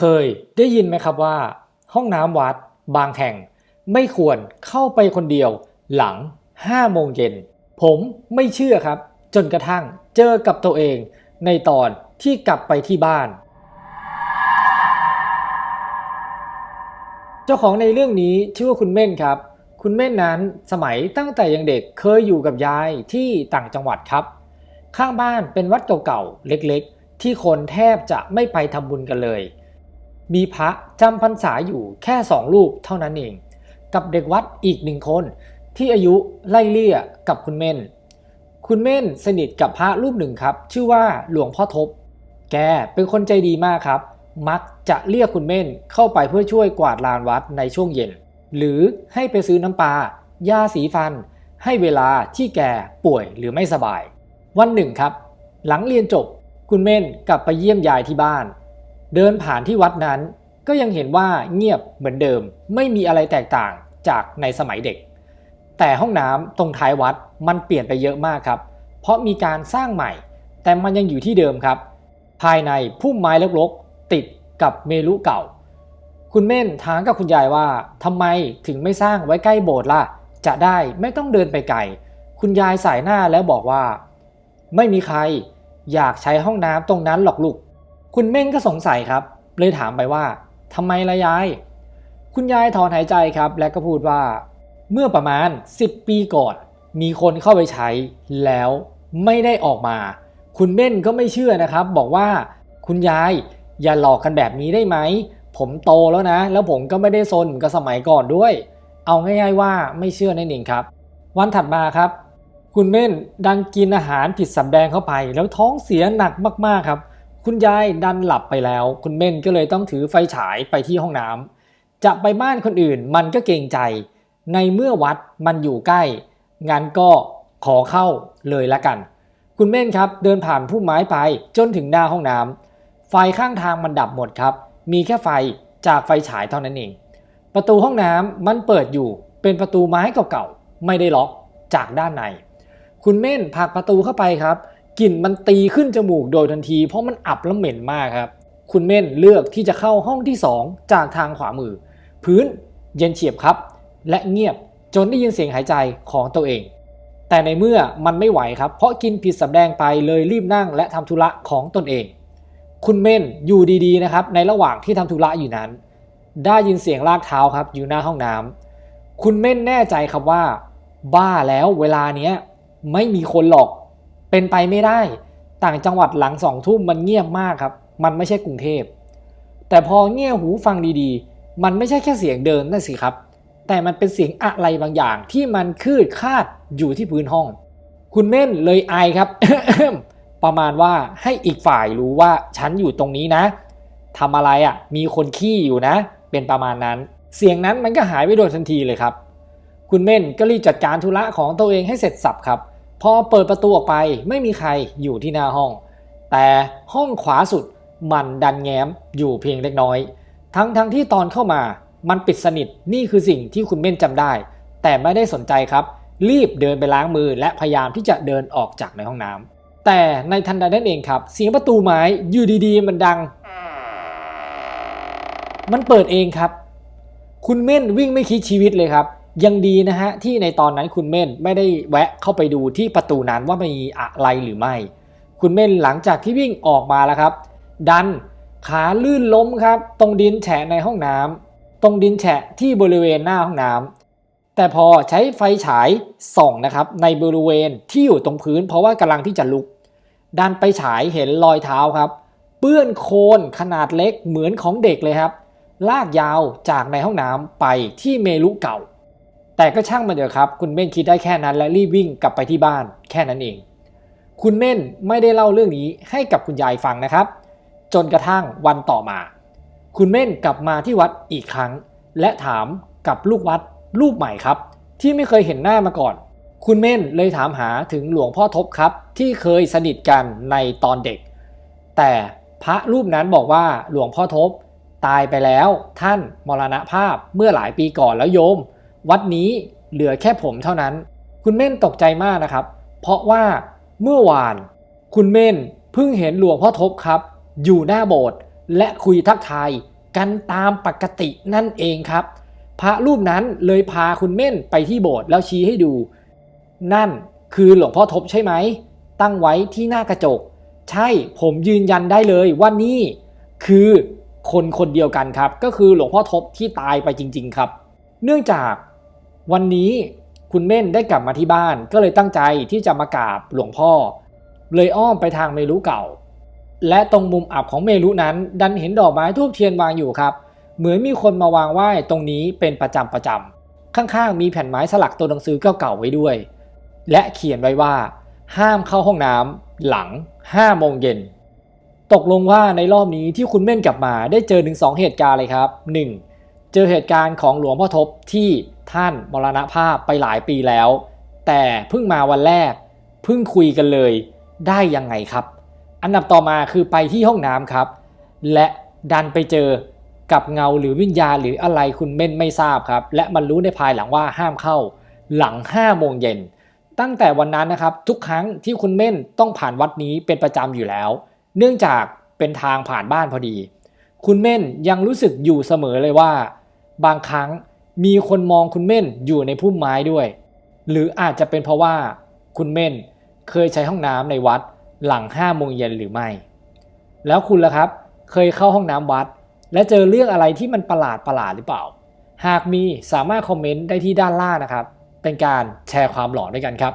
เคยได้ยินไหมครับว่า ห้องน้ำวัดบางแห่ง ไม่ควรเข้าไปคนเดียวหลัง5โมงเย็น ผมไม่เชื่อครับ จนกระทั่งเจอกับตัวเอง ในตอนที่กลับไปที่บ้าน เจ้าของในเรื่องนี้ชื่อว่าคุณเม่นครับ คุณเม่นนั้นสมัยตั้งแต่ยังเด็กเคยอยู่กับยายที่ต่างจังหวัดครับ ข้างบ้านเป็นวัดเก่าๆเล็กๆ ที่คนแทบจะไม่ไปทำบุญกันเลย มีพระจำพรรษาอยู่แค่สองรูปเท่านั้นเอง กับเด็กวัดอีกหนึ่งคนที่อายุไล่เลี่ยกับคุณเม่น คุณเม่นสนิทกับพระรูปหนึ่งครับ ชื่อว่าหลวงพ่อทบ แกเป็นคนใจดีมากครับ มักจะเรียกคุณเม่นเข้าไปเพื่อช่วยกวาดลานวัดในช่วงเย็น หรือให้ไปซื้อน้ำปลายาสีฟัน ให้เวลาที่แกป่วยหรือไม่สบาย วันหนึ่งครับ หลังเรียนจบคุณเม่นกลับไปเยี่ยมยายที่บ้าน เดินผ่านที่วัดนั้นก็ยังเห็นว่าเงียบเหมือนเดิมไม่มีอะไรแตกต่างจากในสมัยเด็ก แต่ห้องน้ำตรงท้ายวัดมันเปลี่ยนไปเยอะมากครับ เพราะมีการสร้างใหม่ แต่มันยังอยู่ที่เดิมครับ ภายในพุ่มไม้รกๆติดกับเมรุเก่า คุณเม่นถามกับคุณยายว่าทำไมถึงไม่สร้างไว้ใกล้โบสถ์ล่ะ จะได้ไม่ต้องเดินไปไกล คุณยายสายหน้าแล้วบอกว่า ไม่มีใครอยากใช้ห้องน้ำตรงนั้นหรอกลูก คุณเม่นก็สงสัยครับ เลยถามไปว่าทำไมล่ะยาย คุณยายถอนหายใจครับ และก็พูดว่า เมื่อประมาณ 10 ปีก่อน มีคนเข้าไปใช้แล้วไม่ได้ออกมา คุณเม่นก็ไม่เชื่อนะครับ บอกว่าคุณยายอย่าหลอกกันแบบนี้ได้ไหม ผมโตแล้วนะ แล้วผมก็ไม่ได้ซนกับสมัยก่อนด้วย เอาง่ายๆว่าไม่เชื่อนั่นเองครับ วันถัดมาครับ คุณเม่นดันกินอาหารผิดสำแดงเข้าไป แล้วท้องเสียหนักมากๆครับ คุณยายดันหลับไปแล้ว คุณเม่นก็เลยต้องถือไฟฉายไปที่ห้องน้ำจะไปบ้านคนอื่นมันก็เกรงใจ ในเมื่อวัดมันอยู่ใกล้งั้นก็ขอเข้าเลยละกัน คุณเม่นครับเดินผ่านพุ่มไม้ไปจนถึงหน้าห้องน้ำไฟข้างทางมันดับหมดครับ มีแค่ไฟจากไฟฉายเท่านั้นเอง ประตูห้องน้ำมันเปิดอยู่เป็นประตูไม้เก่าๆไม่ได้ล็อกจากด้านใน คุณเม่นผลักประตูเข้าไปครับ กลิ่นมันตีขึ้นจมูกโดยทันที เพราะมันอับและเหม็นมากครับ คุณเม่นเลือกที่จะเข้าห้องที่ 2 จากทางขวามือ พื้นเย็นเฉียบครับ และเงียบจนได้ยินเสียงหายใจของตัวเอง แต่ในเมื่อมันไม่ไหวครับ เพราะกินผิดสำแดงไปเลยรีบนั่งและทำธุระของตนเอง คุณเม่นอยู่ดีๆนะครับในระหว่างที่ทำธุระอยู่นั้น ได้ยินเสียงลากเท้าครับอยู่หน้าห้องน้ำคุณเม่นแน่ใจครับว่า บ้าแล้วเวลาเนี้ยไม่มีคนหรอก เป็นไปไม่ได้ ต่างจังหวัดหลังสองทุ่มมันเงียบมากครับ มันไม่ใช่กรุงเทพ แต่พอเงี่ยหูฟังดีๆ มันไม่ใช่แค่เสียงเดินนั่นสิครับ แต่มันเป็นเสียงอะไรบางอย่างที่มันคืดคาดอยู่ที่พื้นห้อง คุณเม่นเลยไอครับ ประมาณว่าให้อีกฝ่ายรู้ว่าฉันอยู่ตรงนี้นะทำอะไรอะ่ะ มีคนขี้อยู่นะ เป็นประมาณนั้น เสียงนั้นมันก็หายไปโดยทันทีเลยครับ คุณเม่นก็รีบจัดการธุระของตัวเองให้เสร็จสับครับ พอเปิดประตูออกไปไม่มีใครอยู่ที่หน้าห้อง แต่ห้องขวาสุดมันดันแง้มอยู่เพียงเล็กน้อย ทั้งทั้งที่ตอนเข้ามามันปิดสนิทนี่คือสิ่งที่คุณเม่นจำได้ แต่ไม่ได้สนใจครับ รีบเดินไปล้างมือและพยายามที่จะเดินออกจากในห้องน้ำแต่ในทันใดนั้นเองครับ เสียงประตูไม้อยู่ดีๆ มันดัง มันเปิดเองครับ คุณเม่นวิ่งไม่คิดชีวิตเลยครับ ยังดีนะฮะที่ในตอนนั้นคุณเม่นไม่ได้แวะเข้าไปดูที่ประตูนั้นว่ามีอะไรหรือไม่ คุณเม่นหลังจากที่วิ่งออกมาแล้วครับ ดันขาลื่นล้มครับ ตรงดินแฉะในห้องน้ำตรงดินแฉะที่บริเวณหน้าห้องน้ำแต่พอใช้ไฟฉายส่องนะครับในบริเวณที่อยู่ตรงพื้น เพราะว่ากำลังที่จะลุก ดันไปฉายเห็นรอยเท้าครับ เปื้อนโคลนขนาดเล็กเหมือนของเด็กเลยครับ ลากยาวจากในห้องน้ำไปที่เมลุเก่า แต่ก็ช่างมันเถอะครับ คุณเม่นคิดได้แค่นั้นและรีบวิ่งกลับไปที่บ้านแค่นั้นเอง คุณเม่นไม่ได้เล่าเรื่องนี้ให้กับคุณยายฟังนะครับ จนกระทั่งวันต่อมา คุณเม่นกลับมาที่วัดอีกครั้ง และถามกับลูกวัดรูปใหม่ครับ ที่ไม่เคยเห็นหน้ามาก่อน คุณเม่นเลยถามหาถึงหลวงพ่อทบครับ ที่เคยสนิทกันในตอนเด็ก แต่พระรูปนั้นบอกว่าหลวงพ่อทบตายไปแล้วท่านมรณภาพเมื่อหลายปีก่อนแล้วโยม วัดนี้เหลือแค่ผมเท่านั้น คุณเม่นตกใจมากนะครับ เพราะว่าเมื่อวาน คุณเม่นเพิ่งเห็นหลวงพ่อทบครับ อยู่หน้าโบสถ์และคุยทักทายกันตามปกตินั่นเองครับ พระรูปนั้นเลยพาคุณเม่นไปที่โบสถ์แล้วชี้ให้ดู นั่นคือหลวงพ่อทบใช่ไหม ตั้งไว้ที่หน้ากระจก ใช่ผมยืนยันได้เลยว่านี่คือคนคนเดียวกันครับ ก็คือหลวงพ่อทบที่ตายไปจริง ๆ ครับ เนื่องจาก วันนี้คุณเม่นได้กลับมาที่บ้าน ก็เลยตั้งใจที่จะมากราบหลวงพ่อ เลยอ้อมไปทางเมรุเก่า และตรงมุมอับของเมรุนั้น ดันเห็นดอกไม้ทูบเทียนวางอยู่ครับ เหมือนมีคนมาวางไหว้ตรงนี้เป็นประจำประจำข้างๆมีแผ่นไม้สลักตัวหนังสือเก่าๆไว้ด้วย และเขียนไว้ว่า ห้ามเข้าห้องน้ำหลัง5โมงเย็นตกลงว่าในรอบนี้ที่คุณเม่นกลับมาได้เจอถึงสองเหตุการณ์เลยครับ 1. เจอเหตุการณ์ของหลวงพ่อทบที่ท่านมรณภาพไปหลายปีแล้ว แต่เพิ่งมาวันแรกเพิ่งคุยกันเลยได้ยังไงครับ อันดับต่อมาคือไปที่ห้องน้ำครับ และดันไปเจอกับเงาหรือวิญญาณหรืออะไรคุณเม่นไม่ทราบครับ และมันรู้ในภายหลังว่าห้ามเข้าหลัง5โมงเย็นตั้งแต่วันนั้นนะครับทุกครั้งที่คุณเม่นต้องผ่านวัดนี้เป็นประจำอยู่แล้ว เนื่องจากเป็นทางผ่านบ้านพอดี คุณเม่นยังรู้สึกอยู่เสมอเลยว่า บางครั้งมีคนมองคุณเม่นอยู่ในพุ่มไม้ด้วย หรืออาจจะเป็นเพราะว่าคุณเม่นเคยใช้ห้องน้ำในวัดหลัง5โมงเย็นหรือไม่ แล้วคุณล่ะครับ เคยเข้าห้องน้ำวัด และเจอเรื่องอะไรที่มันประหลาดประหลาดหรือเปล่า หากมีสามารถคอมเมนต์ได้ที่ด้านล่างนะครับ เป็นการแชร์ความหลอนด้วยกันครับ